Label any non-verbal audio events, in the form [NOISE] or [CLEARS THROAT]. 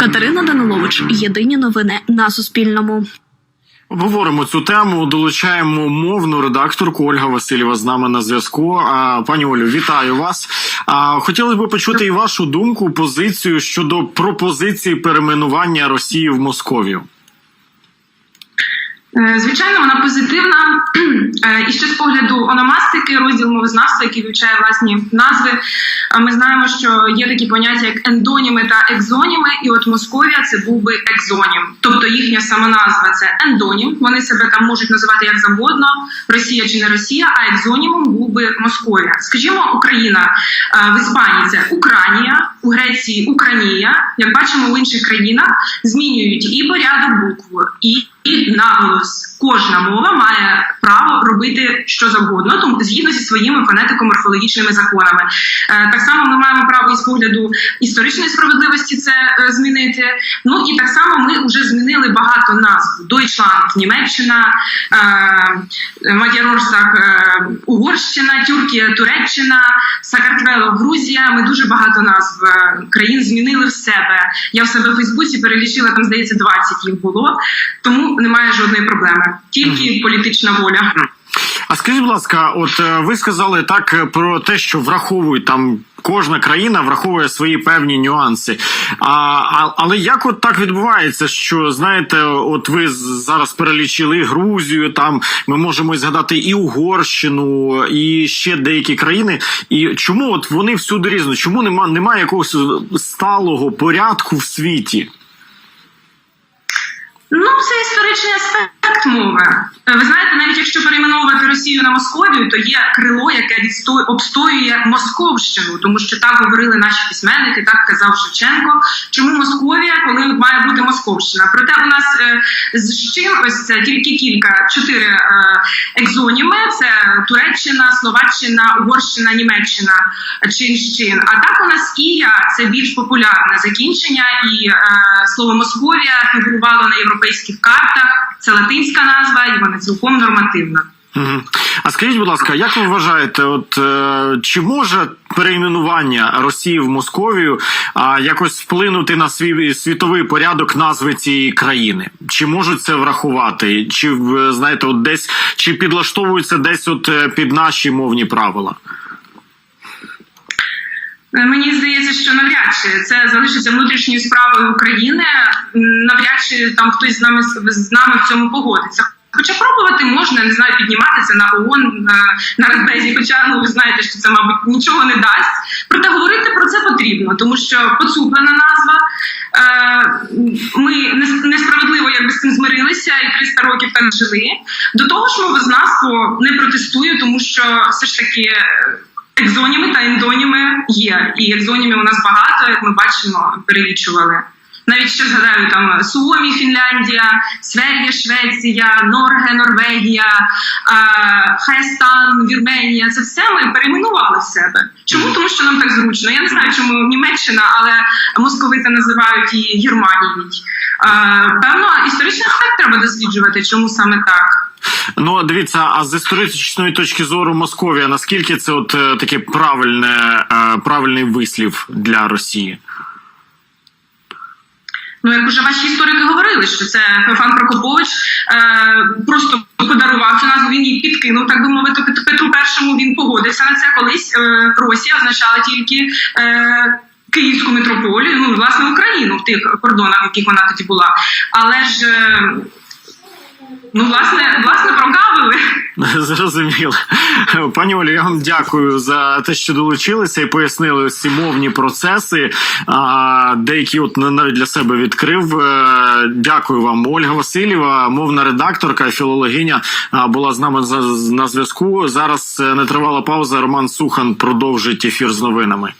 Катерина Данилович. Єдині новини на Суспільному. Обговоримо цю тему. Долучаємо мовну редакторку Ольга Васильєва з нами на зв'язку. Пані Олю, вітаю вас. Хотілося б почути і вашу думку, позицію щодо пропозиції перейменування Росії в Московію. Е, Звичайно, вона позитивна. [CLEARS THROAT] Е, І ще з погляду ономастики, розділ мовознавства, який вивчає власні назви. е, Ми знаємо, що є такі поняття, як ендоніми та екзоніми, і от Московія це був би екзонім, тобто їхня сама назва це ендонім. Вони себе там можуть називати як завгодно, Росія чи не Росія, а екзонімом був би Московія. Скажімо, Україна в Іспанії це Українія, у Греції Українія. Як бачимо, в інших країнах змінюють і порядок букву, і і наголос. Кожна мова має що завгодно, тому згідно зі своїми фонетико-морфологічними законами. Е, так само ми маємо право із погляду історичної справедливості це е, змінити. Ну і так само ми вже змінили багато назв: Deutschland, Німеччина, е, е, Угорщина, Тюркія, Туреччина, Сакартвело, Грузія. Ми дуже багато назв країн змінили в себе. Я в себе в Фейсбуці перелічила там, здається, 20 їх було, тому немає жодної проблеми. Тільки політична воля. А скажіть, будь ласка, от е, ви сказали так е, про те, що враховують там. Кожна країна враховує свої певні нюанси. А, а але як от так відбувається, що знаєте, от ви зараз перелічили Грузію, там ми можемо згадати і Угорщину, і ще деякі країни. І чому от вони всюди різні? Чому нема немає якогось сталого порядку в світі? Ну, це історичний аспект мови. Е, Ви знаєте, навіть якщо перейменовувати Росію на Московію, то є крило, яке відсто... обстоює Московщину, тому що так говорили наші письменники, так казав Шевченко. Чому Московія, коли має бути Московщина? Проте у нас е, з чим ось це тільки кілька чотири е, екзоніми: це Туреччина, Словаччина, Угорщина, Німеччина, чин-чин. А так у нас Ія це більш популярне закінчення, і е, слово Московія фігурувало на європейських картах. Це латинська назва, і вона цілком нормативна. А скажіть, будь ласка, як ви вважаєте, от е, чи може перейменування Росії в Московію а, якось вплинути на свій світовий порядок назви цієї країни? Чи можуть це врахувати? Чи знаєте, от десь чи підлаштовуються десь от е, під наші мовні правила? Е, Мені здається, що навряд чи це залишиться внутрішньою справою України. Навряд чи там хтось з нами з нами в цьому погодиться. Хоча пробувати можна, не знаю, піднімати це на ООН на, на Радбезі, хоча ну ви знаєте, що це, мабуть, нічого не дасть. Проте говорити про це потрібно, тому що поцуплена назва. Е, ми нес- несправедливо якби з цим змирилися і 300 років так жили. До того ж, мовознавство не протестує, тому що все ж таки. Екзоніми та ендоніми є, і екзонімів у нас багато, як ми бачимо, перелічували. Навіть ще згадаю там Суомі, Фінляндія, Сверія, Швеція, Норге, Норвегія, Хайстан, Вірменія. Це все ми перейменували в себе. Чому? Тому що нам так зручно. Я не знаю, чому Німеччина, але московити називають її Германією. Певно, історичний аспект треба досліджувати, чому саме так. Ну дивіться, а з історичної точки зору Московія, наскільки це от е, таке правильне, е, правильний вислів для Росії? Ну, як уже ваші історики говорили, що це Феофан Прокопович е, просто подарував цю назву, він її підкинув, так би мовити, Петру Першому він погодився на це. Колись е, Росія означала тільки е, Київську митрополію, ну, власне, Україну в тих кордонах, в яких вона тоді була. Але ж, е, ну, власне, власне, прогавили. [LAUGHS] Зрозуміло. Пані Олі, я вам дякую за те, що долучилися і пояснили ось ці мовні процеси. А, деякі от навіть для себе відкрив. Е, Дякую вам, Ольга Васильєва, мовна редакторка, філологиня, була з нами на зв'язку. Зараз е, не тривала пауза. Роман Сухан продовжить ефір з новинами.